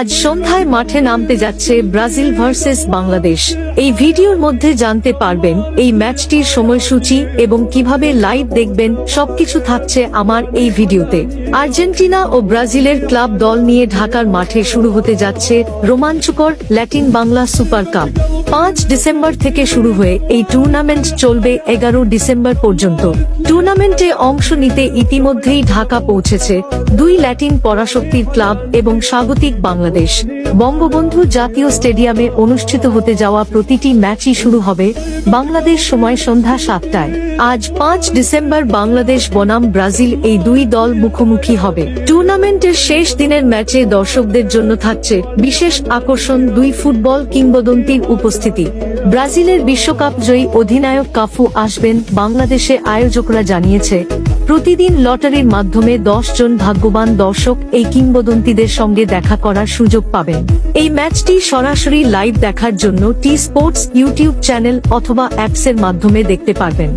আজ সন্ধ্যায় মাঠে নামতে যাচ্ছে ব্রাজিল ভার্সেস বাংলাদেশ। এই ভিডিওর মধ্যে জানতে পারবেন এই ম্যাচটির সময়সূচি এবং কীভাবে লাইভ দেখবেন, সবকিছু থাকছে আমার এই ভিডিওতে। আর্জেন্টিনা ও ব্রাজিলের ক্লাব দল নিয়ে ঢাকার মাঠে শুরু হতে যাচ্ছে রোমাঞ্চকর ল্যাটিন বাংলা সুপার কাপ। পাঁচ ডিসেম্বর থেকে শুরু হয়ে এই টুর্নামেন্ট চলবে এগারো ডিসেম্বর পর্যন্ত। টুর্নামেন্টে অংশ নিতে ইতিমধ্যেই ঢাকা পৌঁছেছে দুই ল্যাটিন পরাশক্তির ক্লাব এবং স্বাগতিক বাংলাদেশ। বঙ্গবন্ধু জাতীয় স্টেডিয়ামে অনুষ্ঠিত হতে যাওয়া প্রতিটি ম্যাচই শুরু হবে বাংলাদেশ সময় সন্ধ্যা সাতটায়। আজ পাঁচ ডিসেম্বর বাংলাদেশ বনাম ব্রাজিল এই দুই দল মুখোমুখি হবে। টুর্নামেন্টের শেষ দিনের ম্যাচে দর্শকদের জন্য থাকছে বিশেষ আকর্ষণ দুই ফুটবল কিংবদন্তির উপস্থিতি। ব্রাজিলের বিশ্বকাপ জয়ী অধিনায়ক কাফু আসবেন, বাংলাদেশে আয়োজকরা জানিয়েছে। প্রতিদিন লটারির মাধ্যমে দশ জন ভাগ্যবান দর্শক এই কিংবদন্তিদের সঙ্গে দেখা করার সুযোগ পাবেন। এই ম্যাচটি সরাসরি লাইভ দেখার জন্য টি স্পোর্টস ইউটিউব চ্যানেল অথবা অ্যাপসের মাধ্যমে দেখতে পারবেন।